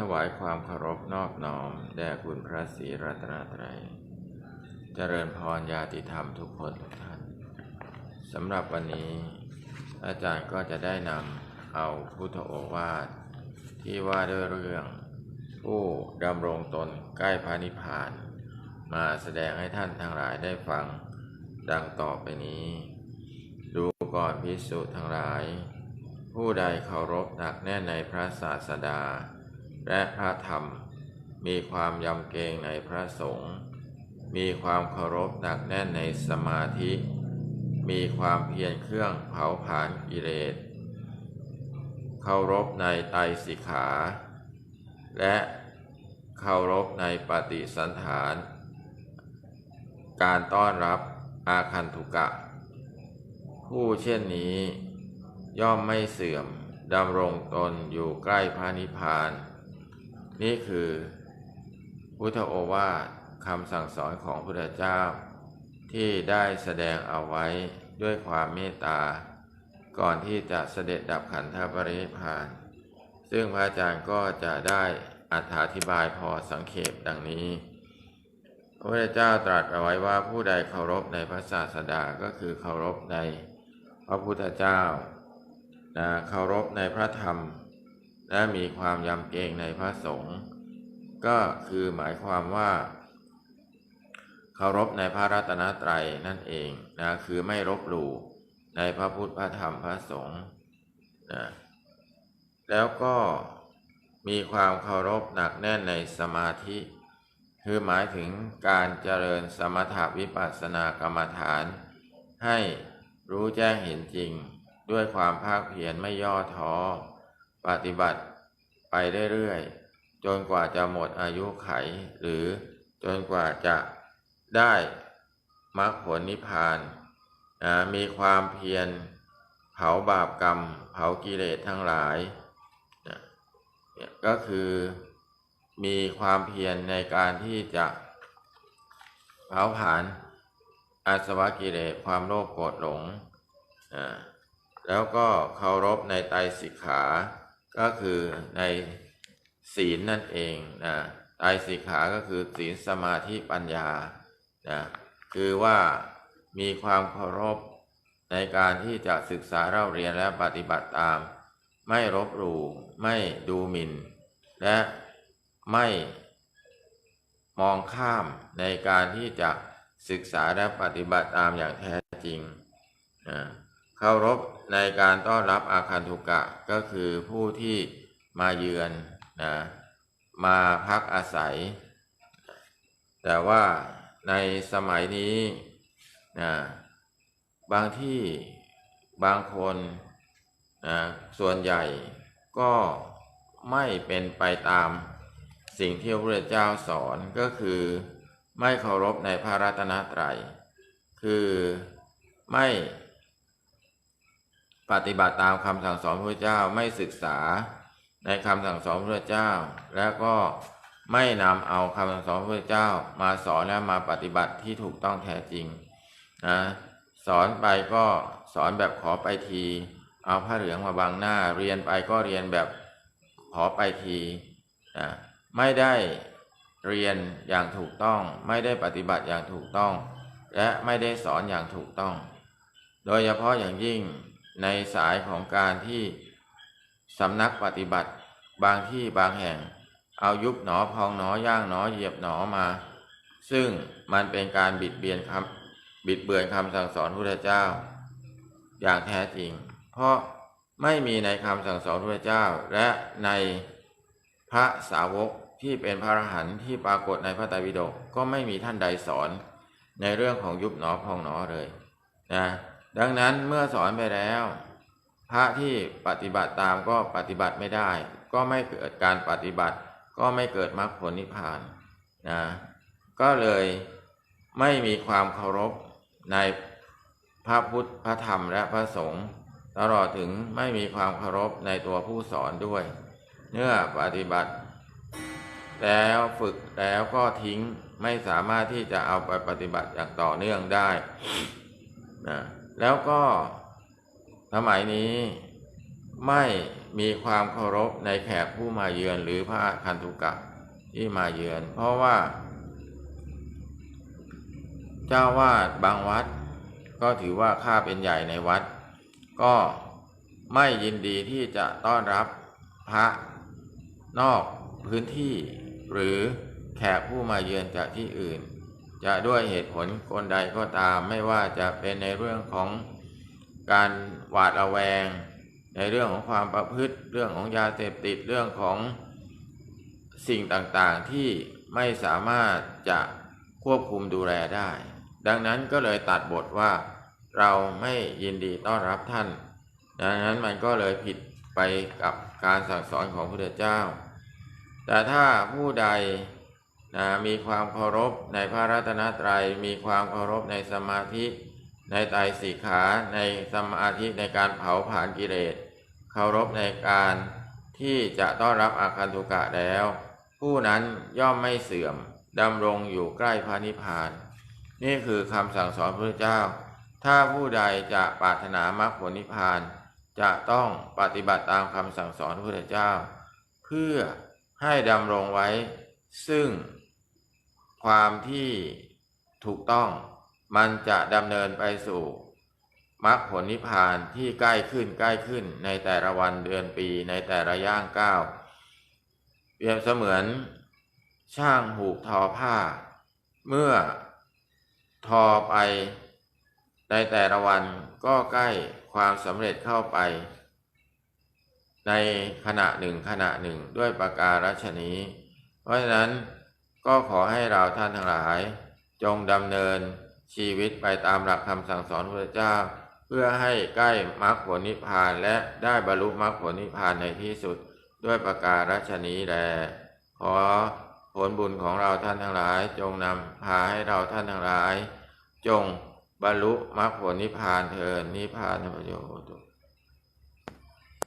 ถวายความเคารพนอบน้อม แด่คุณพระศรีรัตนตรัย เจริญพรญาติธรรมทุกคนทุกท่านสำหรับวันนี้ อาจารย์ก็จะได้นำเอาพุทธโอวาทที่ว่าด้วยเรื่อง ผู้ดำรงตนใกล้พระนิพพาน มาแสดงให้ท่านทั้งหลายได้ฟังดังต่อไปนี้ ดูก่อนพิสุทั้งหลาย ผู้ใดเคารพหนักแน่นในพระศาสดา และพระธรรม มีความยำเกรงในพระสงฆ์มีความเคารพหนักแน่นในสมาธิ มีความเพียรเครื่องเผาผลาญกิเลสเคารพในไตสิกขา และเคารพในปฏิสันฐาน การต้อนรับอาคันตุกะ ผู้เช่นนี้ย่อมไม่เสื่อมดำรงตนอยู่ใกล้พระนิพพาน นี่คือพุทธโอวาทคำสั่งสอนของพระพุทธเจ้า ที่ได้แสดงเอาไว้ด้วยความเมตตา ก่อนที่จะเสด็จดับขันธปริพาน ซึ่งพระอาจารย์ก็จะได้อธิบายพอสังเขปดังนี้พระพุทธเจ้าตรัสเอาไว้ว่าผู้ใดเคารพในพระศาสดาก็คือเคารพในพระพุทธเจ้านะเคารพในพระธรรม และมีความยำเกรงในพระสงฆ์ก็คือหมายความว่าเคารพในพระรัตนตรัยนั่นเองนะคือไม่รบหลู่ในพระพุทธพระธรรมพระสงฆ์นะแล้วก็มีความเคารพหนักแน่นในสมาธิ คือหมายถึงการเจริญสมถวิปัสสนากรรมฐาน ให้รู้แจ้งเห็นจริงด้วยความภาคเพียรไม่ย่อท้อ ปฏิบัติไปเรื่อยๆจนกว่าจะหมดอายุไข หรือจนกว่าจะได้มรรคผลนิพพานนะมีความเพียรเผาบาปกรรม เผากิเลสทั้งหลายนะก็คือมีความเพียรในการที่จะเผาผลาญอาสวะกิเลสความโลภโกรธหลงอ่าแล้วก็เคารพในไตรสิกขา ก็คือในศีลนั่นเองนะไตรสิกขาก็คือศีลสมาธิปัญญานะคือว่ามีความเคารพในการที่จะศึกษาเล่าเรียนและปฏิบัติตาม ไม่รบหลู่ไม่ดูหมิ่น และไม่มองข้ามในการที่จะศึกษาและปฏิบัติตามอย่างแท้จริงนะเคารพ ในการต้อนรับอาคันตุกะก็คือผู้ที่มาเยือนนะมาพักอาศัย แต่ว่าในสมัยนี้นะบางที่บางคนนะส่วนใหญ่ก็ไม่เป็นไปตามสิ่งที่พระเจ้าสอนก็คือไม่เคารพในพระรัตนตรัย คือไม่ ปฏิบัติตามคำสั่งสอนพระเจ้าไม่ศึกษาในคำสั่งสอนพระเจ้า แล้วก็ไม่นำเอาคำสั่งสอนพระเจ้า มาสอนและมาปฏิบัติที่ถูกต้องแท้จริงนะสอนไปก็สอนแบบขอไปที เอาผ้าเหลืองมาบังหน้า เรียนไปก็เรียนแบบขอไปทีนะไม่ได้เรียนอย่างถูกต้อง ไม่ได้ปฏิบัติอย่างถูกต้อง และไม่ได้สอนอย่างถูกต้อง โดยเฉพาะอย่างยิ่ง ในสายของการที่สำนักปฏิบัติบางที่บางแห่ง เอายุบหนอพองหนอย่างหนอเหยียบหนอมา ซึ่งมันเป็นการบิดเบียนคำบิดเบือนคำสั่งสอนพระพุทธเจ้า อย่างแท้จริง เพราะไม่มีในคำสั่งสอนพระพุทธเจ้า และในพระสาวกที่เป็นพระอรหันต์ที่ปรากฏในพระไตรปิฎกก็ไม่มีท่านใดสอนในเรื่องของยุบหนอพองหนอเลยนะ ดังนั้นเมื่อสอนไปแล้ว พระที่ปฏิบัติตามก็ปฏิบัติไม่ได้ ก็ไม่เกิดการปฏิบัติ ก็ไม่เกิดมรรคผลนิพพานนะก็เลยไม่มีความเคารพในพระพุทธพระธรรมและพระสงฆ์ตลอดถึงไม่มีความเคารพในตัวผู้สอนด้วยเมื่อปฏิบัติ แล้วฝึกแล้วก็ทิ้งไม่สามารถที่จะเอาไปปฏิบัติอย่างต่อเนื่องได้นะ แล้วก็สมัยนี้ไม่มีความเคารพในแขกผู้มาเยือนหรือพระคันธุกะที่มาเยือน เพราะว่า เจ้าวาดบางวัด ก็ถือว่าข้าเป็นใหญ่ในวัด ก็ไม่ยินดีที่จะต้อนรับพระนอกพื้นที่ หรือแขกผู้มาเยือนจากที่อื่น จะด้วยเหตุผลคนใดก็ตามไม่ว่าจะเป็นในเรื่องของการหวาดระแวง ในเรื่องของความประพฤติ เรื่องของยาเสพติดเรื่องของสิ่งต่างๆที่ไม่สามารถจะควบคุมดูแลได้ ดังนั้นก็เลยตัดบทว่าเราไม่ยินดีต้อนรับท่าน ดังนั้นมันก็เลยผิดไปกับการสั่งสอนของพระเจ้า แต่ถ้าผู้ใด นะมีความเคารพในพระรัตนตรัย มีความเคารพในสมาธิ ในไตรสิกขาในสมาธิในการเผาผลาญกิเลสเคารพในการที่จะต้อนรับอาคันตุกะแล้ว ผู้นั้นย่อมไม่เสื่อมดำรงอยู่ใกล้พระนิพพาน นี่คือคำสั่งสอนพระเจ้า ถ้าผู้ใดจะปรารถนามรรคผลนิพพาน จะต้องปฏิบัติตามคำสั่งสอนพระเจ้า เพื่อให้ดำรงไว้ซึ่ง ความที่ถูกต้อง มันจะดำเนินไปสู่มรรคผลนิพพานที่ใกล้ขึ้นใกล้ขึ้นในแต่ละวันเดือนปีในแต่ละย่างก้าวเปรียบเสมือน ช่างหูกทอผ้า เมื่อทอไปในแต่ละวันก็ใกล้ความสำเร็จเข้าไป ในขณะหนึ่งขณะหนึ่งด้วยประการฉนี้ เพราะฉะนั้น ก็ขอให้เราท่านทั้งหลาย จงดำเนินชีวิตไปตามหลักคำสั่งสอนพระเจ้า เพื่อให้ใกล้มรรคผลนิพพานและได้บรรลุมรรคผลนิพพานในที่สุดด้วยประการฉนี้แลขอผลบุญของเราท่านทั้งหลาย จงนำพาให้เราท่านทั้งหลาย จงบรรลุมรรคผลนิพพานเถิดนิพพานประโยชน์